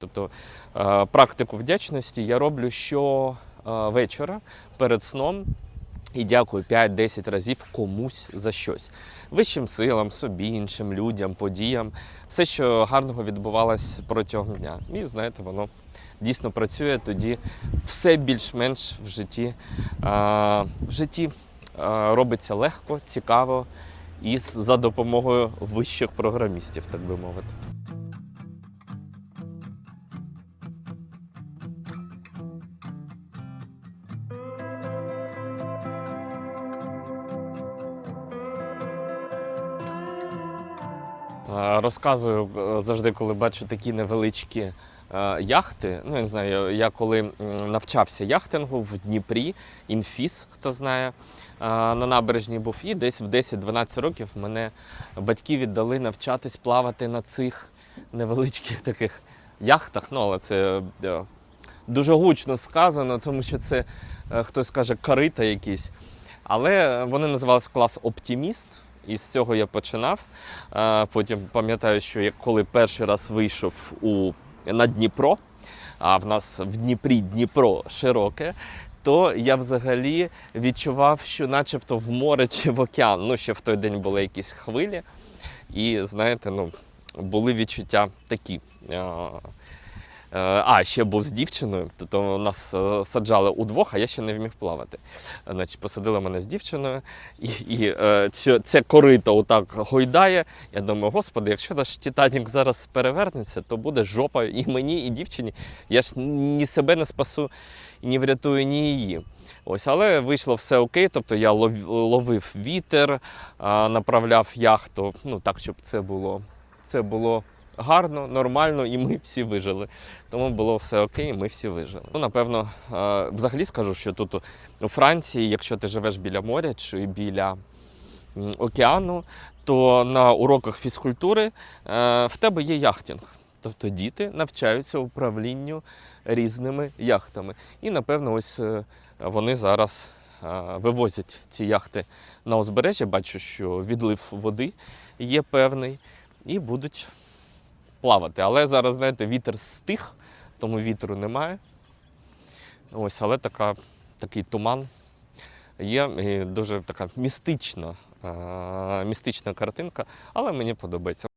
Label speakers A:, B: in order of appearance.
A: Тобто е, практику вдячності я роблю щовечора перед сном і дякую 5-10 разів комусь за щось. Вищим силам, собі, іншим людям, подіям, все, що гарного відбувалось протягом дня. І знаєте, воно дійсно працює, тоді все більш-менш в житті, е, в житті е, робиться легко, цікаво і за допомогою вищих програмістів, так би мовити. Розказую е, завжди, коли бачу такі невеличкі е, яхти. Ну, я не знаю, я коли навчався яхтингу в Дніпрі, інфіс, хто знає, е, на набережні був, і десь в 10-12 років мене батьки віддали навчатись плавати на цих невеличких таких яхтах. Ну, але це е, дуже гучно сказано, тому що це е, хтось каже корита якісь. Але вони називалися клас Оптиміст, і з цього я починав. Е, Потім пам'ятаю, що я коли перший раз вийшов у, на Дніпро, а в нас в Дніпрі Дніпро широке, то я взагалі відчував, що начебто в море чи в океан. Ну, ще в той день були якісь хвилі. І знаєте, ну, були відчуття такі. Е, А, ще був з дівчиною, тобто нас е, саджали удвох, а я ще не вміг плавати. Значить, посадили мене з дівчиною, і, і е, це, корито отак гойдає. Я думаю, господи, якщо наш Титанік зараз перевернеться, то буде жопа і мені, і дівчині. Я ж ні себе не спасу і не врятую, ні її. Ось, але вийшло все окей. Тобто я лов- ловив вітер, направляв яхту, ну так, щоб це було, це було гарно, нормально, і ми всі вижили. Тому було все окей, ми всі вижили. Ну, напевно, е, взагалі скажу, що тут у- Франції, якщо ти живеш біля моря чи біля океану, то на уроках фізкультури е, в тебе є яхтинг. Тобто діти навчаються управлінню різними яхтами. І, напевно, ось е, вони зараз вивозять ці яхти на узбережжя. Бачу, що відлив води є певний, і будуть плавати. Але зараз, знаєте, вітер стих, тому вітру немає. Ось, але така, такий туман є, і дуже така містична, містична картинка, але мені подобається.